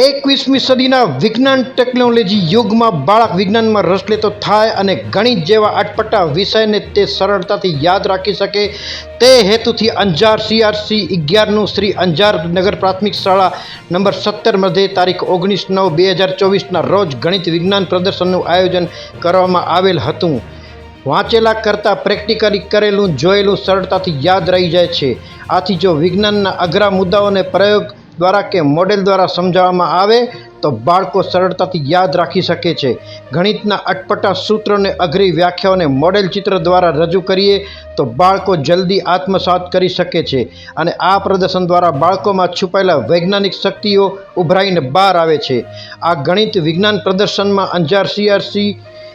એકવીસમી સદીના વિજ્ઞાન ટેકનોલોજી યુગમાં બાળક વિજ્ઞાનમાં રસ લેતો થાય અને ગણિત જેવા અટપટા વિષયને તે સરળતાથી યાદ રાખી શકે. તે હેતુથી અંજાર સીઆરસી અગિયારનું શ્રી અંજાર નગર પ્રાથમિક શાળા નંબર સત્તર મધ્યે તારીખ ઓગણીસ નવ બે હજાર ચોવીસના રોજ ગણિત વિજ્ઞાન પ્રદર્શનનું આયોજન કરવામાં આવેલ હતું. વાંચેલા કરતાં પ્રેક્ટિકલી કરેલું, જોયેલું સરળતાથી યાદ રહી જાય છે. આથી જો વિજ્ઞાનના અઘરા મુદ્દાઓને પ્રયોગ દ્વારા કે મોડેલ દ્વારા સમજાવવામાં આવે તો બાળકો સરળતાથી યાદ રાખી શકે છે. ગણિતના અટપટા સૂત્રોને અઘરી વ્યાખ્યાઓને મોડેલ ચિત્ર દ્વારા રજૂ કરીએ તો બાળકો જલ્દી આત્મસાત કરી શકે છે અને આ પ્રદર્શન દ્વારા બાળકોમાં છુપાયેલા વૈજ્ઞાનિક શક્તિઓ ઉભરાઈને બહાર આવે છે. આ ગણિત વિજ્ઞાન પ્રદર્શનમાં અંજાર સીઆરસી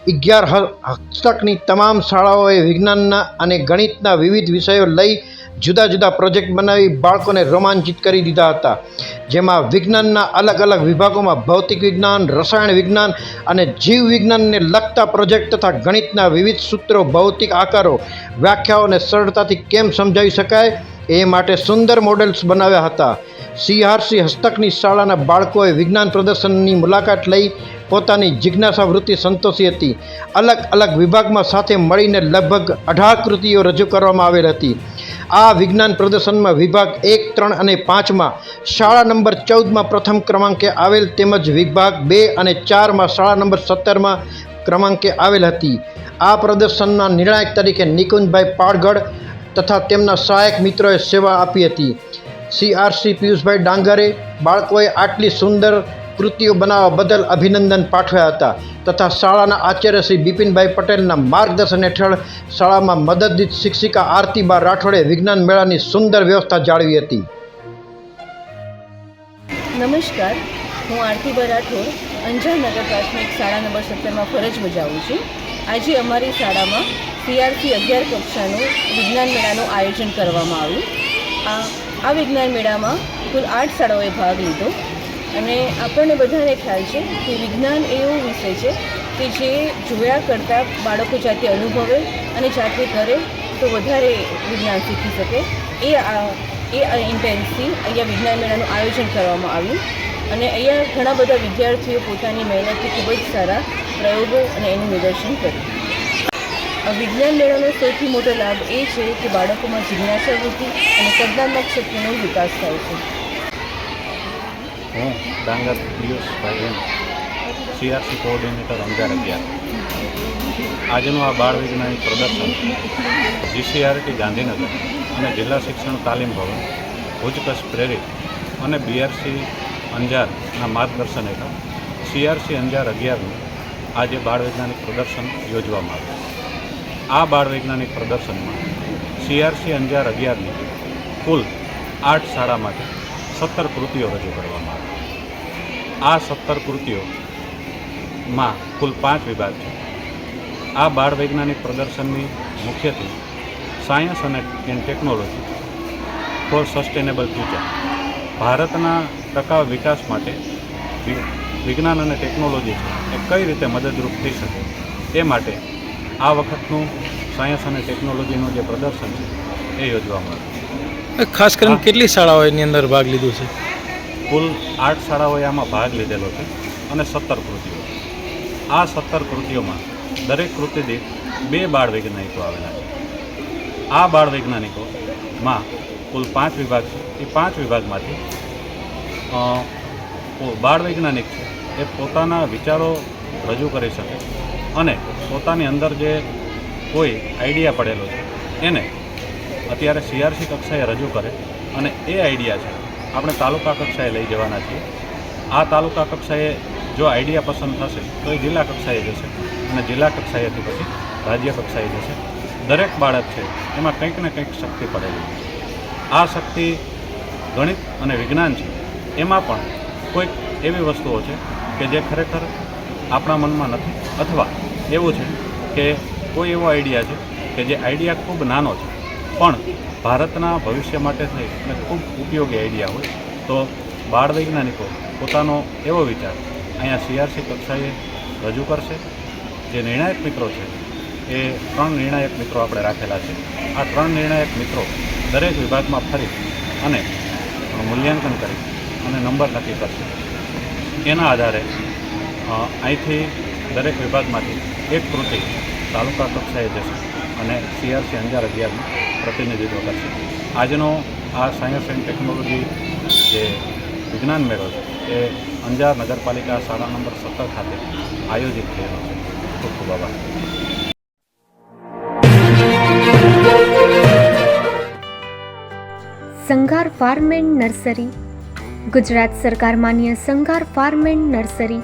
અગિયાર હસ્તકની તમામ શાળાઓએ વિજ્ઞાનના અને ગણિતના વિવિધ વિષયો લઈ જુદા જુદા પ્રોજેક્ટ બનાવી બાળકોને રોમાંચિત કરી દીધા હતા. જેમાં વિજ્ઞાનના અલગ અલગ વિભાગોમાં ભૌતિક વિજ્ઞાન, રસાયણ વિજ્ઞાન અને જીવ વિજ્ઞાનને લગતા પ્રોજેક્ટ તથા ગણિતના વિવિધ સૂત્રો, ભૌતિક આકારો, વ્યાખ્યાઓને સરળતાથી કેમ સમજાવી શકાય એ માટે સુંદર મોડેલ્સ બનાવ્યા હતા. સીઆરસી હસ્તકની શાળાના બાળકોએ વિજ્ઞાન પ્રદર્શનની મુલાકાત લઈ પોતાની જિજ્ઞાસા વૃત્તિ સંતોષી હતી. અલગ અલગ વિભાગમાં સાથે મળીને લગભગ અઢાર કૃતિઓ રજૂ કરવામાં આવેલ હતી. આ વિજ્ઞાન પ્રદર્શનમાં વિભાગ એક, ત્રણ અને પાંચમાં શાળા નંબર ચૌદમાં પ્રથમ ક્રમાંકે આવેલ તેમજ વિભાગ બે અને ચારમાં શાળા નંબર સત્તરમાં ક્રમાંકે આવેલ હતી. આ પ્રદર્શનના નિર્ણાયક તરીકે નિકુંજભાઈ પાળગઢ તથા તેમના સહાયક મિત્રોએ સેવા આપી હતી. સીઆરસી પિયુષભાઈ ડાંગરે બાળકોએ આટલી સુંદર કૃતિઓ બનાવવા બદલ અભિનંદન પાઠવ્યા હતા તથા શાળાના આચાર્ય શ્રી બિપિનભાઈ પટેલના માર્ગદર્શન હેઠળ શાળામાં મદદનીશ શિક્ષિકા આરતીબા રાઠોડે વિજ્ઞાન મેળાની સુંદર વ્યવસ્થા જાળવી હતી. નમસ્કાર, હું આરતીબા રાઠોડ, અંજાર નગર પ્રાથમિક શાળા નંબર સત્તરમાં ફરજ બજાવું છું. આજે અમારી શાળામાં સીઆરસી અગિયાર કક્ષાનું વિજ્ઞાન મેળાનું આયોજન કરવામાં આવ્યું. આ વિજ્ઞાન મેળામાં કુલ આઠ શાળાઓએ ભાગ લીધો. અને આપણને બધાને ખ્યાલ છે કે વિજ્ઞાન એવો વિષય છે કે જે જોયા કરતાં બાળકો જાતે અનુભવે અને જાતે કરે તો વધારે વિજ્ઞાન શીખી શકે. એ એ ઇન્ટેન્સથી અહીંયા વિજ્ઞાન મેળાનું આયોજન કરવામાં આવ્યું. અને અહીંયા ઘણા બધા વિદ્યાર્થીઓ પોતાની મહેનતથી ખૂબ જ સારા પ્રયોગો અને એનું નિદર્શન કર્યું. વિજ્ઞાન મેળાનો સૌથી મોટો લાભ એ છે કે બાળકોમાં જિજ્ઞાસા વૃત્તિ અને સર્જનાત્મક શક્તિનો વિકાસ થાય છે. હું Dangar Piyushbhai M. CRC coordinator Anjar અગિયાર આજનું આ બાળ વૈજ્ઞાનિક પ્રદર્શન જીસીઆરટી ગાંધીનગર અને જિલ્લા શિક્ષણ તાલીમ ભવન, ભુજ પ્રેરિત અને બીઆરસી અંજારના માર્ગદર્શન હેઠળ સીઆરસી અંજાર અગિયારનું આજે બાળ વૈજ્ઞાનિક પ્રદર્શન યોજવામાં આવ્યું. આ બાળ વૈજ્ઞાનિક પ્રદર્શનમાં સીઆરસી અંજાર અગિયારની કુલ આઠ શાળામાંથી સત્તર કૃતિઓ રજૂ કરવામાં આવી. આ સત્તર કૃતિઓમાં કુલ પાંચ વિભાગ છે. આ બાળ વૈજ્ઞાનિક પ્રદર્શનની મુખ્યત્વે સાયન્સ અને and technology for sustainable future. ભારતના ટકાઉ વિકાસ માટે વિજ્ઞાન અને ટેકનોલોજી છે એ કઈ રીતે મદદરૂપ થઈ શકે તે માટે આ વખતનું સાયન્સ અને ટેકનોલોજીનું જે પ્રદર્શન છે એ યોજવામાં આવ્યું. ખાસ કરીને કેટલી શાળાઓ એની અંદર ભાગ લીધો છે? કુલ આઠ શાળાઓએ આમાં ભાગ લીધેલો છે અને સત્તર કૃતિઓ. આ સત્તર કૃતિઓમાં દરેક કૃતિ દીઠ બે બાળ વૈજ્ઞાનિકો આવેલા છે. આ બાળ વૈજ્ઞાનિકોમાં કુલ પાંચ વિભાગ છે. એ પાંચ વિભાગમાંથી બાળ વૈજ્ઞાનિક છે. એ પોતાના વિચારો રજૂ કરી શકે અને પોતાની અંદર જે કોઈ આઈડિયા પડેલો છે એને અત્યારે સીઆરસી કક્ષાએ રજૂ કરે અને એ આઈડિયા છે. આપણે તાલુકા કક્ષાએ લઈ જવાના છીએ. આ તાલુકા કક્ષાએ જો આઈડિયા પસંદ થશે, તો એ જિલ્લા કક્ષાએ જશે અને જિલ્લા કક્ષાએથી પછી રાજ્ય કક્ષાએ જશે. દરેક બાળક છે, એમાં કંઈક ને કંઈક શક્તિ પડેલી આ શક્તિ ગણિત અને વિજ્ઞાન છે. એમાં પણ કોઈક એવી વસ્તુઓ છે કે જે ખરેખર આપણા મનમાં નથી, અથવા એવું છે કે કોઈ એવો આઈડિયા છે કે જે આઈડિયા ખૂબ નાનો છે. પણ ભારતના ભવિષ્ય માટે થઈ અને ખૂબ ઉપયોગી આઈડિયા હોય. તો બાળ વૈજ્ઞાનિકો પોતાનો એવો વિચાર અહીંયા સીઆરસી કક્ષાએ રજૂ કરશે. જે નિર્ણાયક મિત્રો છે, એ ત્રણ નિર્ણાયક મિત્રો આપણે રાખેલા છે. આ ત્રણ નિર્ણાયક મિત્રો દરેક વિભાગમાં ફરી અને મૂલ્યાંકન કરી અને નંબર નક્કી કરશે. એના આધારે અહીંથી દરેક વિભાગમાંથી એક કૃતિ તાલુકા કક્ષાએ જશે. અને સીઆરસી અંજાર અગિયારનું પ્રતિનિધિત્વ કરશે. આજનો આ સાયન્સ એન્ડ ટેકનોલોજી જે વિજ્ઞાન મેળો છે, એ અંજાર નગરપાલિકા શાળા નંબર સત્તર ખાતે આયોજિત થયેલો છે. ખૂબ ખૂબ આભાર. Sanghar farm and nursery. Gujarat સરકાર માન્ય સંઘાર ફાર્મ એન્ડ નર્સરી.